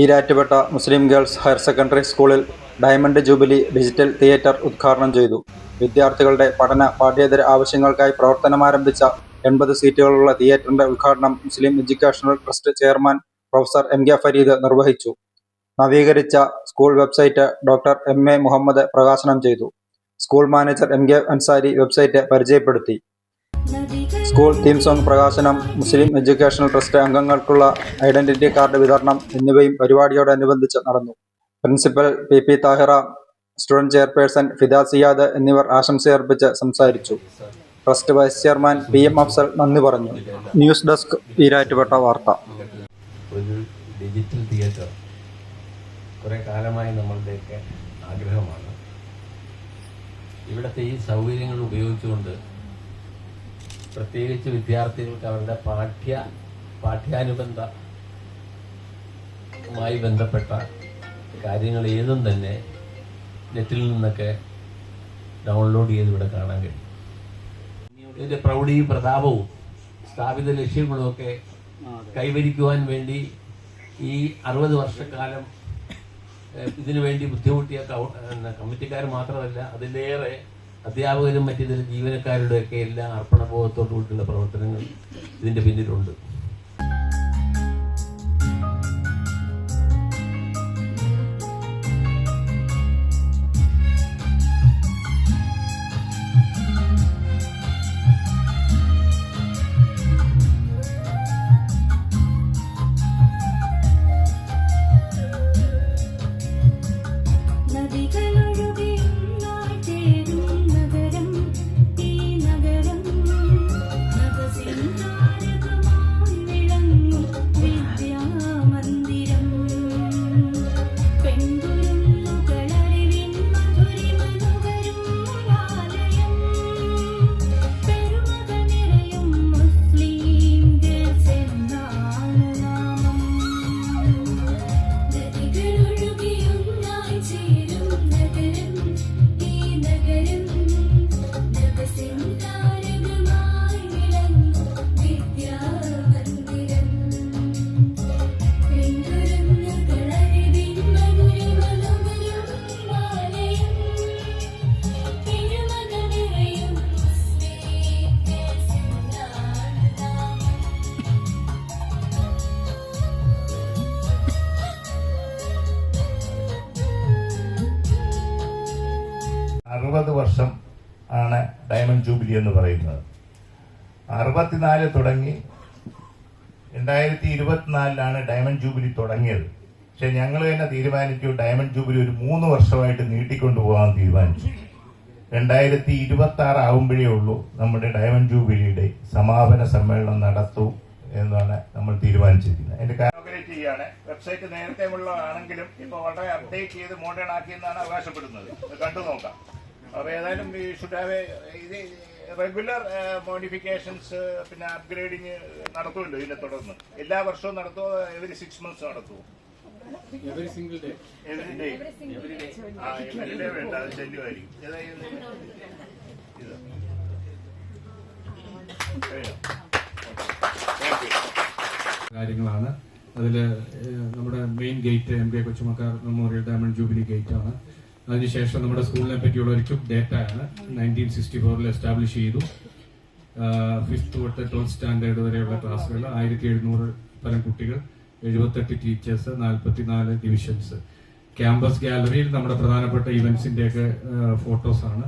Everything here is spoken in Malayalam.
Erattupetta Muslim girls higher secondary സ്കൂളിൽ ഡയമണ്ട് ജൂബിലി ഡിജിറ്റൽ തിയേറ്റർ ഉദ്ഘാടനം ചെയ്തു. വിദ്യാർത്ഥികളുടെ പഠന പാഠ്യേതര ആവശ്യങ്ങൾക്കായി പ്രവർത്തനമാരംഭിച്ച എൺപത് സീറ്റുകളുള്ള തിയേറ്ററിന്റെ ഉദ്ഘാടനം Muslim educational trust chairman professor M K Farid നിർവഹിച്ചു. നവീകരിച്ച school website doctor M A Muhammad പ്രകാശനം ചെയ്തു. School manager M K Ansari website പരിചയപ്പെടുത്തി. സ്കൂൾ തീം സോങ് പ്രകാശനം മുസ്ലിം എഡ്യൂക്കേഷണൽ ട്രസ്റ്റ് അംഗങ്ങൾക്കുള്ള ഐഡന്റിറ്റി കാർഡ് വിതരണം എന്നിവയും പരിപാടിയോടനുബന്ധിച്ച് നടന്നു. Principal P P Thahira student chairperson Fida Siyad എന്നിവർ ആശംസയർപ്പിച്ച് സംസാരിച്ചു. Trust vice chairman P M Afsal നന്ദി പറഞ്ഞു. ന്യൂസ് ഡെസ്ക് ഈരാറ്റുപെട്ട വാർത്ത. Digital theatre. കുറേ കാലമായി നമ്മളുടെയൊക്കെ ആഗ്രഹമാണ്. ഇവിടുത്തെ ഈ സൗകര്യങ്ങൾ ഉപയോഗിച്ചുകൊണ്ട് പ്രത്യേകിച്ച് വിദ്യാർത്ഥികൾക്ക് അവരുടെ പാഠ്യ പാഠ്യാനുബന്ധമായി ബന്ധപ്പെട്ട കാര്യങ്ങൾ ഏതും തന്നെ നെറ്റിൽ നിന്നൊക്കെ ഡൗൺലോഡ് ചെയ്ത് ഇവിടെ കാണാൻ കഴിയും. ഇതിന്റെ പ്രൗഢിയും പ്രതാപവും സ്ഥാപിത ലക്ഷ്യങ്ങളും ഒക്കെ കൈവരിക്കുവാൻ വേണ്ടി ഈ അറുപത് വർഷക്കാലം ഇതിനു വേണ്ടി ബുദ്ധിമുട്ടിയ കമ്മിറ്റിക്കാർ മാത്രമല്ല അതിലേറെ അധ്യാപകരും മറ്റു ജീവനക്കാരുടെ ഒക്കെ എല്ലാ അർപ്പണബോധത്തോടു കൂടിയുള്ള പ്രവർത്തനങ്ങൾ ഇതിന്റെ പിന്നിലുണ്ട്. അറുപത് വർഷം ആണ് ഡയമണ്ട് ജൂബിലി എന്ന് പറയുന്നത്. അറുപത്തിനാല് തുടങ്ങി രണ്ടായിരത്തി ഇരുപത്തിനാലിലാണ് ഡയമണ്ട് ജൂബിലി തുടങ്ങിയത്. പക്ഷെ ഞങ്ങൾ തന്നെ തീരുമാനിച്ചു ഡയമണ്ട് ജൂബിലി ഒരു മൂന്ന് വർഷമായിട്ട് നീട്ടിക്കൊണ്ടുപോകാൻ തീരുമാനിച്ചു. രണ്ടായിരത്തി ഇരുപത്തി ആറ് ആകുമ്പോഴേ ഉള്ളൂ നമ്മുടെ ഡയമണ്ട് ജൂബിലിയുടെ സമാപന സമ്മേളനം നടത്തൂ എന്നാണ് നമ്മൾ തീരുമാനിച്ചിരിക്കുന്നത്. അതിന്റെ കാൽക്കുലേറ്റ് വെബ്സൈറ്റ് നേരത്തെ ഉള്ളതാണെങ്കിലും ഇപ്പൊ വളരെ അപ്ഡേറ്റ് ചെയ്ത് മോഡേൺ ആക്കി എന്നാണ് അവകാശപ്പെടുന്നത്. കണ്ടു നോക്കാം. അപ്പൊ ഏതായാലും വി ഷുഡ് ഹാവ് എ ഇത് റെഗുലർ മോഡിഫിക്കേഷൻസ് പിന്നെ അപ്ഗ്രേഡിങ് നടത്തുമല്ലോ ഇതിനെ തുടർന്ന്. എല്ലാ വർഷവും നടത്തുമോ എവരി സിക്സ് മന്ത്സ് നടത്തുമോ സിംഗിൾ ഡേ ആ എവറി ഡേ വേണ്ട അത് ശല്യമായിരിക്കും. ഏതായാലും ഇത്. കാര്യങ്ങളാണ്. അതിൽ നമ്മുടെ main gate M K Kochumakkar memorial diamond jubilee gate ആണ്. അതിനുശേഷം നമ്മുടെ സ്കൂളിനെ പറ്റിയുള്ള ഒരു ക്യൂബ് ഡേറ്റ ആണ്. നയന്റീൻ സിക്സ്റ്റി ഫോറിൽ എസ്റ്റാബ്ലിഷ് ചെയ്തു. ഫിഫ്ത്ത് തൊട്ട് ട്വൽത്ത് സ്റ്റാൻഡേർഡ് വരെയുള്ള ക്ലാസ്സുകൾ ആയിരത്തി എഴുന്നൂറ് പരം കുട്ടികൾ എഴുപത്തെട്ട് ടീച്ചേഴ്സ് നാൽപ്പത്തിനാല് ഡിവിഷൻസ് ക്യാമ്പസ് ഗാലറിയിൽ നമ്മുടെ പ്രധാനപ്പെട്ട ഇവൻസിന്റെയൊക്കെ ഫോട്ടോസാണ്